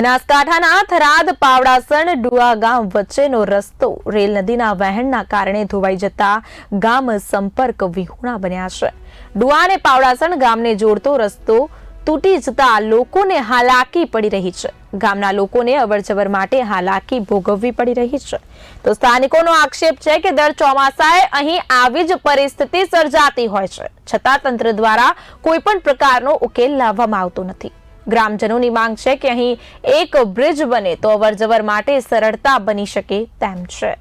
બનાસકાંઠાના થરાદ પાવડાસણ ડુઆ ગામ વચ્ચેનો રસ્તો રેલ નદીના વહેણના કારણે ધોવાઈ જતા ગામ સંપર્ક વિહોણા બન્યા છે. ડુઆ અને પાવડાસણ ગામને જોડતો રસ્તો તૂટી જતા લોકોને હાલાકી પડી રહી છે. ગામના લોકોને અવરજવર માટે હાલાકી ભોગવવી પડી રહી છે. તો સ્થાનિકોનો આક્ષેપ છે કે દર ચોમાસાએ અહીં આવી જ પરિસ્થિતિ સર્જાતી હોય છે. છતાં તંત્ર દ્વારા કોઈ પણ પ્રકારનો ઉકેલ લાવવામાં આવતો નથી. ગ્રામજનોની માંગ છે કે અહીં એક બ્રિજ બને તો અવરજવર માટે સરળતા બની શકે તેમ છે.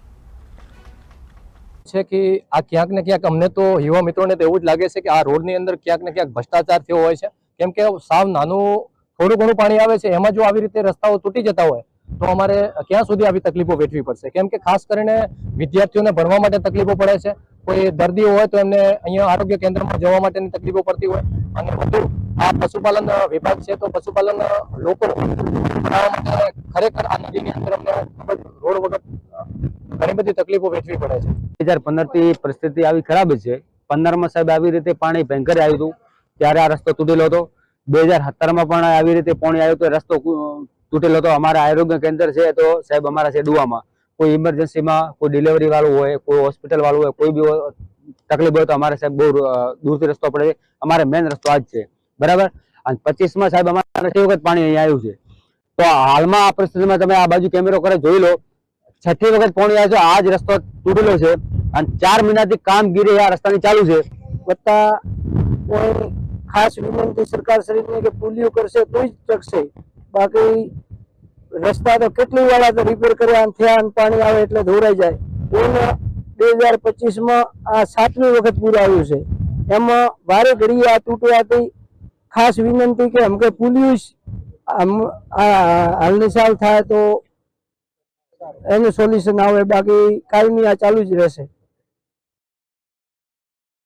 છે કે આ ક્યાંક ને ક્યાંક અમને તો યુવા મિત્રોને તો એવું જ લાગે છે કે આ રોડની અંદર ક્યાંક ને ક્યાંક ભ્રષ્ટાચાર થયો હોય છે. કેમ કે સાવ નાનું, થોડું ઘણું પાણી આવે છે, એમાં જો આવી રીતે રસ્તાઓ તૂટી જતા હોય, તો અમારે ક્યાં સુધી આવી તકલીફો વેઠવી પડશે? કેમ કે ખાસ કરીને વિદ્યાર્થીઓને ભણવા માટે તકલીફો પડે છે. કોઈ દર્દીઓ હોય તો એમને અહીંયા આરોગ્ય કેન્દ્રમાં જવા માટેની તકલીફો પડતી હોય અને વધુ આ પશુપાલન વિભાગ છે તો પશુપાલન લોકો ખરેખર આ નદીની અંદર અમને રોડ વગર ઘણી બધી તકલીફો વેઠવી પડે છે. બે હજાર પંદરથી પરિસ્થિતિ આવી ખરાબ છે. પંદરમાં સાહેબ આવી રીતે પાણી ભયંકર આવ્યું હતું, ત્યારે આ રસ્તો તૂટેલો હતો. બે હજાર સત્તરમાં પણ આવી રીતે પાણી આવ્યું તો રસ્તો તૂટેલો હતો. અમારા આરોગ્ય કેન્દ્ર છે તો સાહેબ અમારા છે ડુવામાં કોઈ ઇમરજન્સીમાં કોઈ ડિલિવરી વાળું હોય, કોઈ હોસ્પિટલ વાળું હોય, કોઈ બી તકલીફ હોય તો અમારે સાહેબ બહુ દૂરથી રસ્તો પડે અમારે મેઇન રસ્તો આ જ છે. બરાબર? અને પચીસમાં સાહેબ અમારે છ વખત પાણી અહીંયા આવ્યું છે. તો હાલમાં આ પરિસ્થિતિમાં તમે આ બાજુ કેમેરો કરે જોઈ લો. છઠ્ઠી વખત પાણી આવ્યું છે, આ જ રસ્તો તૂટેલો છે. અને ચાર મહિનાથી કામગીરી આ રસ્તાની ચાલુ છે. વત્તા કોઈ ખાસ વિનંતી સરકાર શ્રીને કે પુલિયો કરશે તો જ ટકશે બાકી રસ્તા તો કેટલી વાળા તો રિપેર કર્યા અને થયા પાણી આવે એટલે ધોરાઈ જાય. એને બે હજાર પચીસમાં આ સાતમી વખત પૂરું આવ્યું છે. એમાં વારે ઘડી આ તૂટવાથી ખાસ વિનંતી કે અમકે પોલીસ આમ આ હાલની સાલ થાય તો એનું સોલ્યુશન આવે, બાકી કાયમી આ ચાલુ જ રહેશે.